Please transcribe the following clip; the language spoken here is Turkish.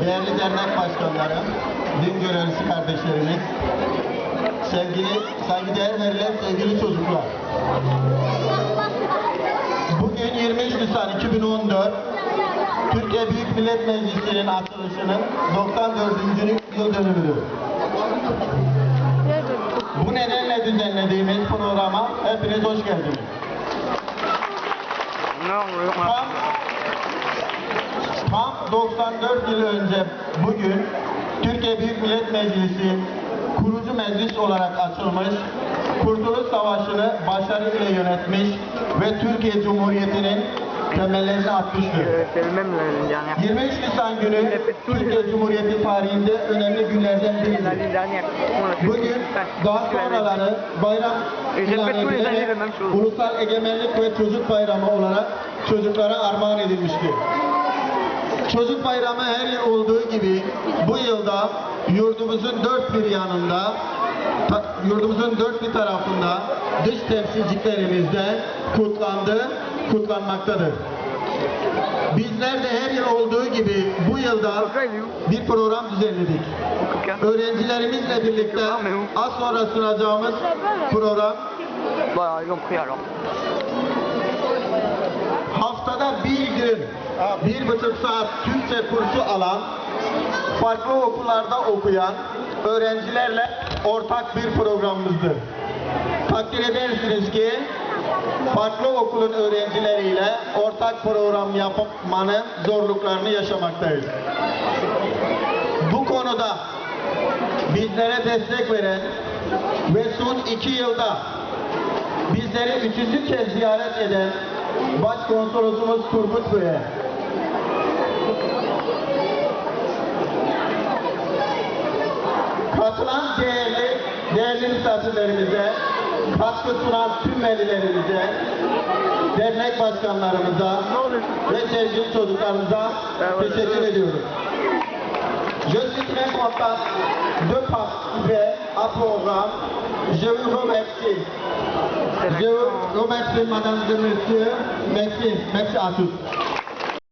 değerli dernek başkanlarım, din görevlisi kardeşlerimiz, sevgili, saygıdeğer verilen sevgili çocuklar. Bugün 23 Nisan 2014, Türkiye Büyük Millet Meclisi'nin açılışının 94. yıl dönümüdür. Bu nedenle düzenlediğimiz programa hepiniz hoş geldiniz. Tam 94 yıl önce bugün Türkiye Büyük Millet Meclisi kurucu meclis olarak açılmış, Kurtuluş Savaşı'nı başarıyla yönetmiş ve Türkiye Cumhuriyeti'nin temellerini atmıştır. Sevmem lazım yani. 23 Nisan günü Türkiye Cumhuriyeti tarihinde önemli günlerden biridir. Bugün daha sonraları bayram ilan edilerek Ulusal Egemenlik ve Çocuk Bayramı olarak çocuklara armağan edilmiştir. Çocuk Bayramı her yıl olduğu gibi bu yılda yurdumuzun dört bir yanında, yurdumuzun dört bir tarafında dış temsilcilerimizde kutlandı, kutlanmaktadır. Bizler de her yıl olduğu gibi bu yılda bir program düzenledik. Öğrencilerimizle birlikte az sonra sunacağımız program Bir gün bir buçuk saat Türkçe kursu alan, farklı okullarda okuyan öğrencilerle ortak bir programımızdır. Takdir edersiniz ki farklı okulun öğrencileriyle ortak program yapmanın zorluklarını yaşamaktayız. Bu konuda bizlere destek veren ve son iki yılda bizleri üçüncü kez ziyaret eden Başkonsolosumuz Turgut Bey'e katılan değerli, değerli misafirlerimize, katkı sunan tüm velilerimize, dernek başkanlarımıza ve sevgili çocuklarımıza teşekkür ediyoruz. Je suis très content de participer à programme. Je vous remercie. Je vous remercie, mesdames et messieurs. Merci. Merci à tous.